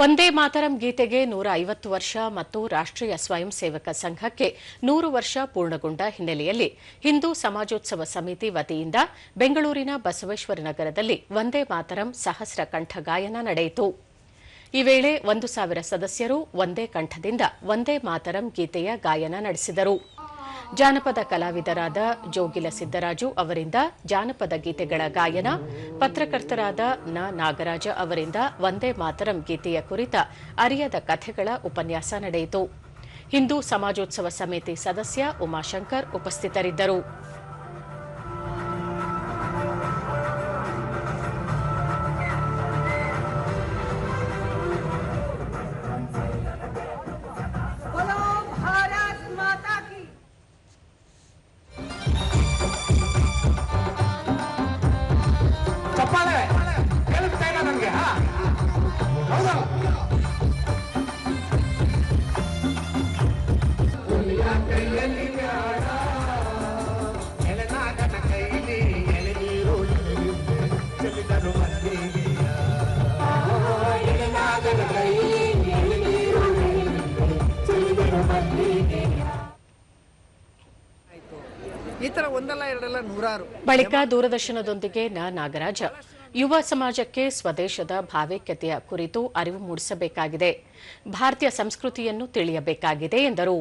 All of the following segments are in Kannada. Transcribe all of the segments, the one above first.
ವಂದೇ ಮಾತರಂ ಗೀತೆಗೆ ನೂರ ಐವತ್ತು ವರ್ಷ ಮತ್ತು ರಾಷ್ಟ್ರೀಯ ಸ್ವಯಂ ಸೇವಕ ಸಂಘಕ್ಕೆ ನೂರು ವರ್ಷ ಪೂರ್ಣಗೊಂಡ ಹಿನ್ನೆಲೆಯಲ್ಲಿ ಹಿಂದೂ ಸಮಾಜೋತ್ಸವ ಸಮಿತಿ ವತಿಯಿಂದ ಬೆಂಗಳೂರಿನ ಬಸವೇಶ್ವರ ನಗರದಲ್ಲಿ ವಂದೇ ಮಾತರಂ ಸಹಸ್ರ ಕಂಠ ಗಾಯನ ನಡೆಯಿತು. ಈ ವೇಳೆ ಒಂದು ಸಾವಿರ ಸದಸ್ಯರು ಒಂದೇ ಕಂಠದಿಂದ ವಂದೇ ಮಾತರಂ ಗೀತೆಯ ಗಾಯನ ನಡೆಸಿದರು. ಜಾನಪದ ಕಲಾವಿದರಾದ ಜೋಗಿಲ ಸಿದ್ದರಾಜು ಅವರಿಂದ ಜಾನಪದ ಗೀತೆಗಳ ಗಾಯನ, ಪತ್ರಕರ್ತರಾದ ನ. ನಾಗರಾಜ ಅವರಿಂದ ವಂದೇ ಮಾತರಂ ಗೀತೆಯ ಕುರಿತ ಅರಿಯದ ಕಥೆಗಳ ಉಪನ್ಯಾಸ ನಡೆಯಿತು. ಹಿಂದೂ ಸಮಾಜೋತ್ಸವ ಸಮಿತಿ ಸದಸ್ಯ ಉಮಾಶಂಕರ್ ಉಪಸ್ಥಿತರಿದ್ದರು. ಈ ತರ ಒಂದಲ್ಲ ಎರಡಲ್ಲ ನೂರಾರು. ಬಳಿಕ ದೂರದರ್ಶನದೊಂದಿಗೆ ನ ನಾಗರಾಜ. ಯುವ ಸಮಾಜಕ್ಕೆ ಸ್ವದೇಶದ ಭಾವೈಕ್ಯತೆಯ ಕುರಿತು ಅರಿವು ಮೂಡಿಸಬೇಕಾಗಿದೆ. ಭಾರತೀಯ ಸಂಸ್ಕೃತಿಯನ್ನು ತಿಳಿಯಬೇಕಾಗಿದೆ ಎಂದರು.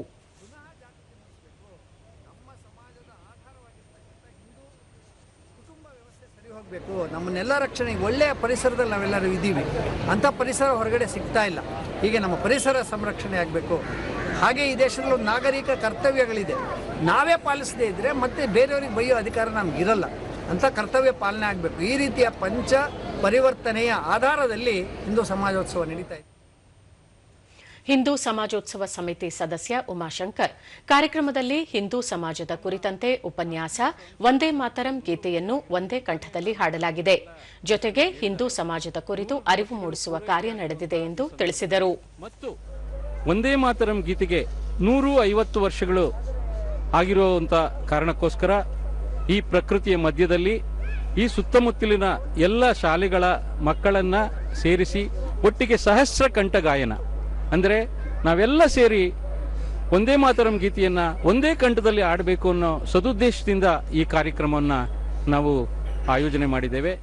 ಹೋಗಬೇಕು ನಮ್ಮನ್ನೆಲ್ಲ ರಕ್ಷಣೆಗೆ ಒಳ್ಳೆಯ ಪರಿಸರದಲ್ಲಿ ನಾವೆಲ್ಲರೂ ಇದ್ದೀವಿ. ಅಂಥ ಪರಿಸರ ಹೊರಗಡೆ ಸಿಗ್ತಾ ಇಲ್ಲ. ಹೀಗೆ ನಮ್ಮ ಪರಿಸರ ಸಂರಕ್ಷಣೆ ಆಗಬೇಕು. ಹಾಗೆ ಈ ದೇಶದಲ್ಲಿ ನಾಗರಿಕ ಕರ್ತವ್ಯಗಳಿದೆ. ನಾವೇ ಪಾಲಿಸದೇ ಇದ್ದರೆ ಮತ್ತೆ ಬೇರೆಯವ್ರಿಗೆ ಬೈಯೋ ಅಧಿಕಾರ ನಮಗಿರಲ್ಲ ಅಂಥ ಕರ್ತವ್ಯ ಪಾಲನೆ ಆಗಬೇಕು. ಈ ರೀತಿಯ ಪಂಚ ಪರಿವರ್ತನೆಯ ಆಧಾರದಲ್ಲಿ ಹಿಂದೂ ಸಮಾಜೋತ್ಸವ ನಡೀತಾ ಇದೆ. ಹಿಂದೂ ಸಮಾಜೋತ್ಸವ ಸಮಿತಿ ಸದಸ್ಯ ಉಮಾಶಂಕರ್. ಕಾರ್ಯಕ್ರಮದಲ್ಲಿ ಹಿಂದೂ ಸಮಾಜದ ಕುರಿತಂತೆ ಉಪನ್ಯಾಸ ವಂದೇ ಮಾತರಂ ಗೀತೆಯನ್ನು ಒಂದೇ ಕಂಠದಲ್ಲಿ ಹಾಡಲಾಗಿದೆ. ಜೊತೆಗೆ ಹಿಂದೂ ಸಮಾಜದ ಕುರಿತು ಅರಿವು ಮೂಡಿಸುವ ಕಾರ್ಯ ನಡೆದಿದೆ ಎಂದು ತಿಳಿಸಿದರು. ಮತ್ತು ಒಂದೇ ಮಾತರಂ ಗೀತೆಗೆ ನೂರು ಐವತ್ತು ವರ್ಷಗಳು ಆಗಿರುವಂತ ಕಾರಣಕ್ಕೋಸ್ಕರ ಈ ಪ್ರಕೃತಿಯ ಮಧ್ಯದಲ್ಲಿ ಈ ಸುತ್ತಮುತ್ತಲಿನ ಎಲ್ಲ ಶಾಲೆಗಳ ಮಕ್ಕಳನ್ನು ಸೇರಿಸಿ ಒಟ್ಟಿಗೆ ಸಹಸ್ರ ಕಂಠ ಗಾಯನ. ಅಂದರೆ ನಾವೆಲ್ಲ ಸೇರಿ ಒಂದೇ ಮಾತರಂ ಗೀತೆಯನ್ನು ಒಂದೇ ಕಂಠದಲ್ಲಿ ಆಡಬೇಕು ಅನ್ನೋ ಸದುದ್ದೇಶದಿಂದ ಈ ಕಾರ್ಯಕ್ರಮವನ್ನು ನಾವು ಆಯೋಜನೆ ಮಾಡಿದ್ದೇವೆ.